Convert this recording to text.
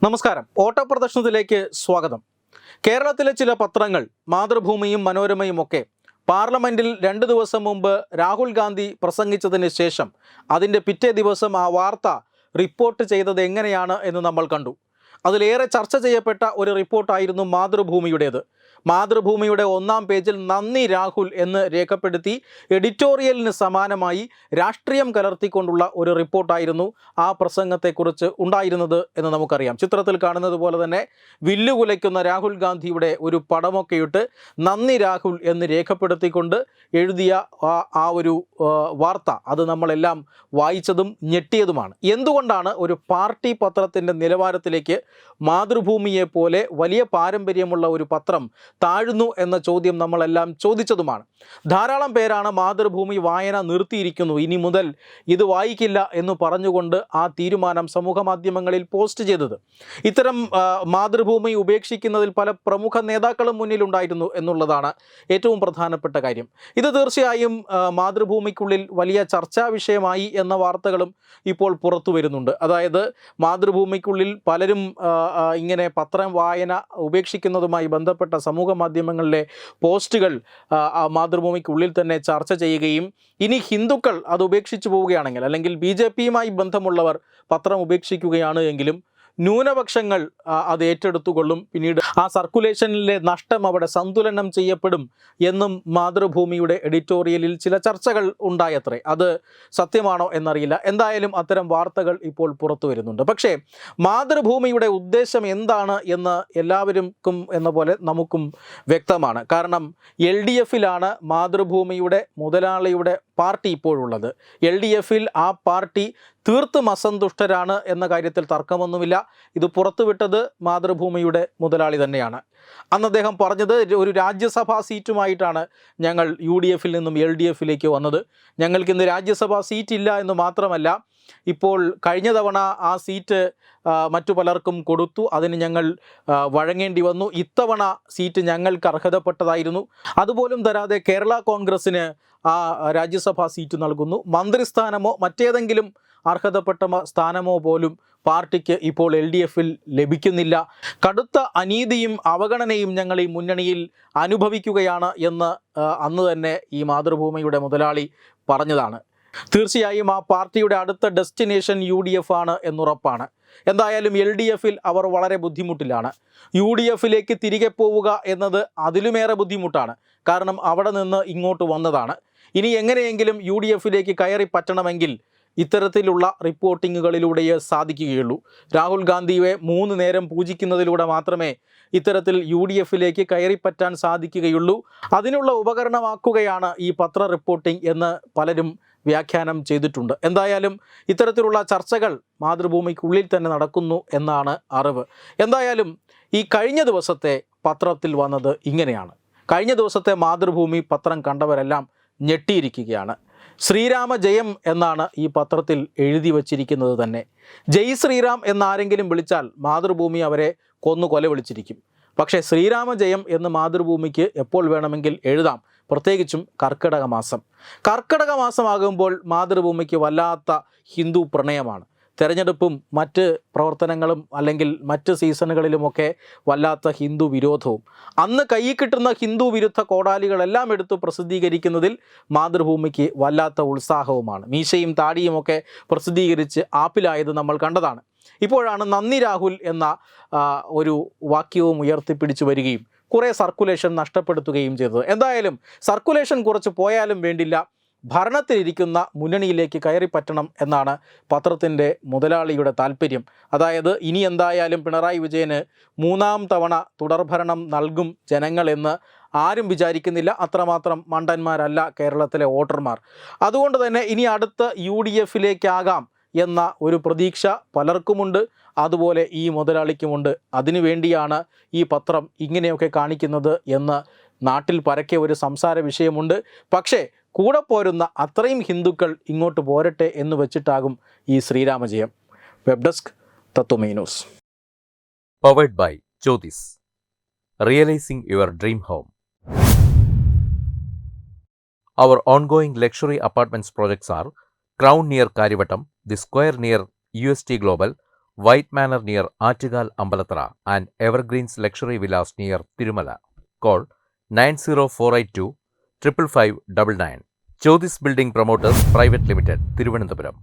നമസ്കാരം. ഓട്ടപ്രദർശനത്തിലേക്ക് സ്വാഗതം. കേരളത്തിലെ ചില പത്രങ്ങൾ മാതൃഭൂമിയും മനോരമയും ഒക്കെ പാർലമെന്റിൽ രണ്ട് ദിവസം മുമ്പ് രാഹുൽ ഗാന്ധി പ്രസംഗിച്ചതിന് ശേഷം അതിന്റെ പിറ്റേ ദിവസം ആ വാർത്ത റിപ്പോർട്ട് ചെയ്തത് എങ്ങനെയാണ് എന്ന് നമ്മൾ കണ്ടു. അതിലേറെ ചർച്ച ചെയ്യപ്പെട്ട ഒരു റിപ്പോർട്ടായിരുന്നു മാതൃഭൂമിയുടേത്. മാതൃഭൂമിയുടെ ഒന്നാം പേജിൽ നന്ദി രാഹുൽ എന്ന് രേഖപ്പെടുത്തി എഡിറ്റോറിയലിന് സമാനമായി രാഷ്ട്രീയം കലർത്തിക്കൊണ്ടുള്ള ഒരു റിപ്പോർട്ടായിരുന്നു ആ പ്രസംഗത്തെക്കുറിച്ച് ഉണ്ടായിരുന്നത് എന്ന് നമുക്കറിയാം. ചിത്രത്തിൽ കാണുന്നത് പോലെ തന്നെ വില്ലുകുലയ്ക്കുന്ന രാഹുൽ ഗാന്ധിയുടെ ഒരു പടമൊക്കെയിട്ട് നന്ദി രാഹുൽ എന്ന് രേഖപ്പെടുത്തിക്കൊണ്ട് എഴുതിയ ആ ഒരു വാർത്ത. അത് നമ്മളെല്ലാം വായിച്ചതും ഞെട്ടിയതുമാണ്. എന്തുകൊണ്ടാണ് ഒരു പാർട്ടി പത്രത്തിന്റെ നിലവാരത്തിലേക്ക് മാതൃഭൂമിയെ പോലെ വലിയ പാരമ്പര്യമുള്ള ഒരു പത്രം താഴുന്നു എന്ന ചോദ്യം നമ്മളെല്ലാം ചോദിച്ചതുമാണ്. ധാരാളം പേരാണ് മാതൃഭൂമി വായന നിർത്തിയിരിക്കുന്നു. ഇനി മുതൽ ഇത് വായിക്കില്ല എന്ന് പറഞ്ഞുകൊണ്ട് ആ തീരുമാനം സമൂഹ മാധ്യമങ്ങളിൽ പോസ്റ്റ് ചെയ്തത്. ഇത്തരം മാതൃഭൂമി ഉപേക്ഷിക്കുന്നതിൽ പല പ്രമുഖ നേതാക്കളും മുന്നിലുണ്ടായിരുന്നു എന്നുള്ളതാണ് ഏറ്റവും പ്രധാനപ്പെട്ട കാര്യം. ഇത് തീർച്ചയായും മാതൃഭൂമിക്കുള്ളിൽ വലിയ ചർച്ചാ വിഷയമായി എന്ന വാർത്തകളും ഇപ്പോൾ പുറത്തു വരുന്നുണ്ട്. അതായത് മാതൃഭൂമിക്കുള്ളിൽ പലരും ഇങ്ങനെ പത്രം വായന ഉപേക്ഷിക്കുന്നതുമായി ബന്ധപ്പെട്ട സമൂഹ മാധ്യമങ്ങളിലെ പോസ്റ്റുകൾ മാതൃഭൂമിക്കുള്ളിൽ തന്നെ ചർച്ച ചെയ്യുകയും ഇനി ഹിന്ദുക്കൾ അത് ഉപേക്ഷിച്ചു പോവുകയാണെങ്കിൽ അല്ലെങ്കിൽ ബി ജെ പിയുമായി ബന്ധമുള്ളവർ പത്രം ഉപേക്ഷിക്കുകയാണ് എങ്കിലും ന്യൂനപക്ഷങ്ങൾ അത് ഏറ്റെടുത്തുകൊള്ളും. പിന്നീട് ആ സർക്കുലേഷനിലെ നഷ്ടം അവിടെ സന്തുലനം ചെയ്യപ്പെടും എന്നും മാതൃഭൂമിയുടെ എഡിറ്റോറിയലിൽ ചില ചർച്ചകൾ ഉണ്ടായത്രേ. അത് സത്യമാണോ എന്നറിയില്ല. എന്തായാലും അത്തരം വാർത്തകൾ ഇപ്പോൾ പുറത്തു വരുന്നുണ്ട്. പക്ഷേ മാതൃഭൂമിയുടെ ഉദ്ദേശം എന്താണ് എന്ന് എല്ലാവർക്കും എന്ന പോലെ നമുക്കും വ്യക്തമാണ്. കാരണം എൽ ഡി എഫിലാണ് മാതൃഭൂമിയുടെ മുതലാളിയുടെ പാർട്ടി ഇപ്പോഴുള്ളത്. എൽ ഡി എഫിൽ ആ പാർട്ടി തീർത്തും അസന്തുഷ്ടരാണ് എന്ന കാര്യത്തിൽ തർക്കമൊന്നുമില്ല. ഇത് പുറത്തുവിട്ടത് മാതൃഭൂമിയുടെ മുതലാളി തന്നെയാണ്. അന്ന് അദ്ദേഹം പറഞ്ഞത് ഒരു രാജ്യസഭാ സീറ്റുമായിട്ടാണ് ഞങ്ങൾ യു ഡി എഫിൽ നിന്നും എൽ ഡി എഫിലേക്ക് വന്നത്. ഞങ്ങൾക്ക് ഇന്ന് രാജ്യസഭാ സീറ്റ് ഇല്ല എന്ന് മാത്രമല്ല ഇപ്പോൾ കഴിഞ്ഞ തവണ ആ സീറ്റ് മറ്റു പലർക്കും കൊടുത്തു. അതിന് ഞങ്ങൾ വഴങ്ങേണ്ടി വന്നു. ഇത്തവണ സീറ്റ് ഞങ്ങൾക്ക് അർഹതപ്പെട്ടതായിരുന്നു. അതുപോലും തരാതെ കേരള കോൺഗ്രസ്സിന് ആ രാജ്യസഭാ സീറ്റ് നൽകുന്നു. മന്ത്രിസ്ഥാനമോ മറ്റേതെങ്കിലും അർഹതപ്പെട്ട സ്ഥാനമോ പോലും പാർട്ടിക്ക് ഇപ്പോൾ എൽ ഡി എഫിൽ ലഭിക്കുന്നില്ല. കടുത്ത അനീതിയും അവഗണനയും ഞങ്ങൾ ഈ മുന്നണിയിൽ അനുഭവിക്കുകയാണ് എന്ന് അന്ന് തന്നെ ഈ മാതൃഭൂമിയുടെ മുതലാളി പറഞ്ഞതാണ്. തീർച്ചയായും ആ പാർട്ടിയുടെ അടുത്ത ഡെസ്റ്റിനേഷൻ യു ഡി എഫ് ആണ് എന്നുറപ്പാണ്. എന്തായാലും എൽ ഡി എഫിൽ അവർ വളരെ ബുദ്ധിമുട്ടിലാണ്. യു ഡി എഫിലേക്ക് തിരികെ പോവുക എന്നത് അതിലുമേറെ ബുദ്ധിമുട്ടാണ്. കാരണം അവിടെ നിന്ന് ഇങ്ങോട്ട് വന്നതാണ്. ഇനി എങ്ങനെയെങ്കിലും യു ഡി എഫിലേക്ക് കയറി പറ്റണമെങ്കിൽ ഇത്തരത്തിലുള്ള റിപ്പോർട്ടിങ്ങുകളിലൂടെയേ സാധിക്കുകയുള്ളൂ. രാഹുൽ ഗാന്ധിയെ മൂന്ന് നേരം പൂജിക്കുന്നതിലൂടെ മാത്രമേ ഇത്തരത്തിൽ യു ഡി എഫിലേക്ക് കയറിപ്പറ്റാൻ സാധിക്കുകയുള്ളൂ. അതിനുള്ള ഉപകരണമാക്കുകയാണ് ഈ പത്ര റിപ്പോർട്ടിംഗ് എന്ന് പലരും വ്യാഖ്യാനം ചെയ്തിട്ടുണ്ട്. എന്തായാലും ഇത്തരത്തിലുള്ള ചർച്ചകൾ മാതൃഭൂമിക്കുള്ളിൽ തന്നെ നടക്കുന്നു എന്നാണ് അറിവ്. എന്തായാലും ഈ കഴിഞ്ഞ ദിവസത്തെ പത്രത്തിൽ വന്നത് ഇങ്ങനെയാണ്. കഴിഞ്ഞ ദിവസത്തെ മാതൃഭൂമി പത്രം കണ്ടവരെല്ലാം ഞെട്ടിയിരിക്കുകയാണ്. ശ്രീരാമ ജയം എന്നാണ് ഈ പത്രത്തിൽ എഴുതി വച്ചിരിക്കുന്നത് തന്നെ. ജയ് ശ്രീറാം എന്നാരെങ്കിലും വിളിച്ചാൽ മാതൃഭൂമി അവരെ കൊന്നു കൊല വിളിച്ചിരിക്കും. പക്ഷേ ശ്രീരാമജയം എന്ന് മാതൃഭൂമിക്ക് എപ്പോൾ വേണമെങ്കിൽ എഴുതാം. പ്രത്യേകിച്ചും കർക്കിടക മാസം കർക്കിടക മാസമാകുമ്പോൾ മാതൃഭൂമിക്ക് വല്ലാത്ത ഹിന്ദു പ്രണയമാണ്. തെരഞ്ഞെടുപ്പും മറ്റ് പ്രവർത്തനങ്ങളും അല്ലെങ്കിൽ മറ്റ് സീസണുകളിലുമൊക്കെ വല്ലാത്ത ഹിന്ദു വിരോധവും. അന്ന് കൈ കിട്ടുന്ന ഹിന്ദു വിരുദ്ധ കോടാലികളെല്ലാം എടുത്ത് പ്രസിദ്ധീകരിക്കുന്നതിൽ മാതൃഭൂമിക്ക് വല്ലാത്ത ഉത്സാഹവുമാണ്. മീശയും താടിയുമൊക്കെ പ്രസിദ്ധീകരിച്ച് ആപ്പിലായത് നമ്മൾ കണ്ടതാണ്. ഇപ്പോഴാണ് നന്ദി രാഹുൽ എന്ന ഒരു വാക്യവും ഉയർത്തിപ്പിടിച്ചു വരികയും കുറേ സർക്കുലേഷൻ നഷ്ടപ്പെടുത്തുകയും ചെയ്തത്. എന്തായാലും സർക്കുലേഷൻ കുറച്ച് പോയാലും വേണ്ടില്ല. ഭരണത്തിലിരിക്കുന്ന മുന്നണിയിലേക്ക് കയറി പറ്റണം എന്നാണ് പത്രത്തിന്റെ മുതലാളിയുടെ താല്പര്യം. അതായത് ഇനി എന്തായാലും പിണറായി വിജയന് മൂന്നാം തവണ തുടർഭരണം നൽകും ജനങ്ങളെന്ന് ആരും വിചാരിക്കുന്നില്ല. അത്രമാത്രം മണ്ടന്മാരല്ല കേരളത്തിലെ വോട്ടർമാർ. അതുകൊണ്ട് തന്നെ ഇനി അടുത്ത യു ഡി എഫിലേക്കാകാം. എന്ന ഒരു പ്രതീക്ഷ പലർക്കുമുണ്ട്. അതുപോലെ ഈ മുതലാളിക്കുമുണ്ട്. അതിനു വേണ്ടിയാണ് ഈ പത്രം ഇങ്ങനെയൊക്കെ കാണിക്കുന്നത് എന്ന് നാട്ടിൽ പരക്കെ ഒരു സംസാര വിഷയമുണ്ട്. പക്ഷേ കൂടെ പോരുന്ന അത്രയും ഹിന്ദുക്കൾ ഇങ്ങോട്ട് പോരട്ടെ എന്ന് വെച്ചിട്ടാകും ഈ Sreeramajayam. Web desk തത്വമീനൂസ് powered by Jyothis realising your dream home our ongoing luxury apartments projects are crown near home. the square near UST Global, White Manor near Artigal Ambalatra, and Evergreen's Luxury Villas near Tirumala. Call 90482 555 Chodis Building Promoters Private Limited, Tiruvananthapuram.